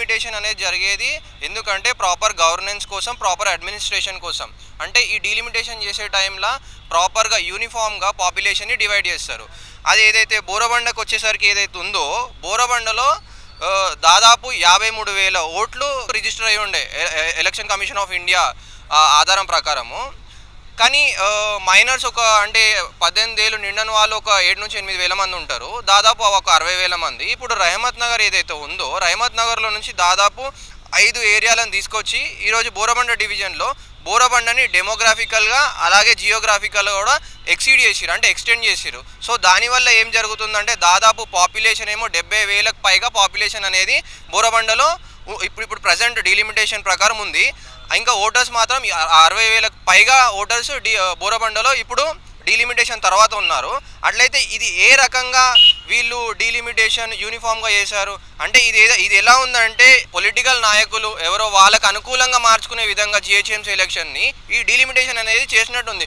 Delimitation అనేది జరిగేది ఎందుకంటే ప్రాపర్ గవర్నెన్స్ కోసం ప్రాపర్ అడ్మినిస్ట్రేషన్ కోసం. అంటే ఈ డీలిమిటేషన్ చేసే టైంలో ప్రాపర్గా యూనిఫామ్గా పాపులేషన్ని డివైడ్ చేస్తారు. అది ఏదైతే బోరబండకు వచ్చేసరికి ఏదైతే ఉందో బోరబండలో దాదాపు యాభై మూడు వేల ఓట్లు రిజిస్టర్ అయి ఉండే e- Election Commission of India ఆధారం ప్రకారము. కానీ మైనర్స్ ఒక అంటే పద్దెనిమిది ఏళ్ళు నిండని వాళ్ళు ఒక ఏడు నుంచి ఎనిమిది వేల మంది ఉంటారు. దాదాపు ఒక అరవై వేల మంది. ఇప్పుడు రహమత్ నగర్ ఏదైతే ఉందో రహమత్ నగర్లో నుంచి దాదాపు ఐదు ఏరియాలను తీసుకొచ్చి ఈరోజు బోరబండ డివిజన్లో బోరబండని డెమోగ్రాఫికల్గా అలాగే జియోగ్రాఫికల్గా కూడా ఎక్సీడ్ చేసిరు అంటే ఎక్స్టెండ్ చేసిరు సో దానివల్ల ఏం జరుగుతుందంటే దాదాపు పాపులేషన్ ఏమో డెబ్బై వేలకు పైగా పాపులేషన్ అనేది బోరబండలో ఇప్పుడు ఇప్పుడు ప్రజెంట్ డిలిమిటేషన్ ప్రకారం ఉంది. ఇంకా ఓటర్స్ మాత్రం అరవై వేలకు పైగా ఓటర్స్ డి బోరబండలో ఇప్పుడు డీలిమిటేషన్ తర్వాత ఉన్నారు. అట్లయితే ఇది ఏ రకంగా వీళ్ళు డీలిమిటేషన్ యూనిఫామ్గా చేశారు? అంటే ఇది ఏదో ఇది ఎలా ఉందంటే పొలిటికల్ నాయకులు ఎవరో వాళ్ళకు అనుకూలంగా మార్చుకునే విధంగా జిహెచ్ఎంసీ ఎలక్షన్ని ఈ డీలిమిటేషన్ అనేది చేసినట్టుంది.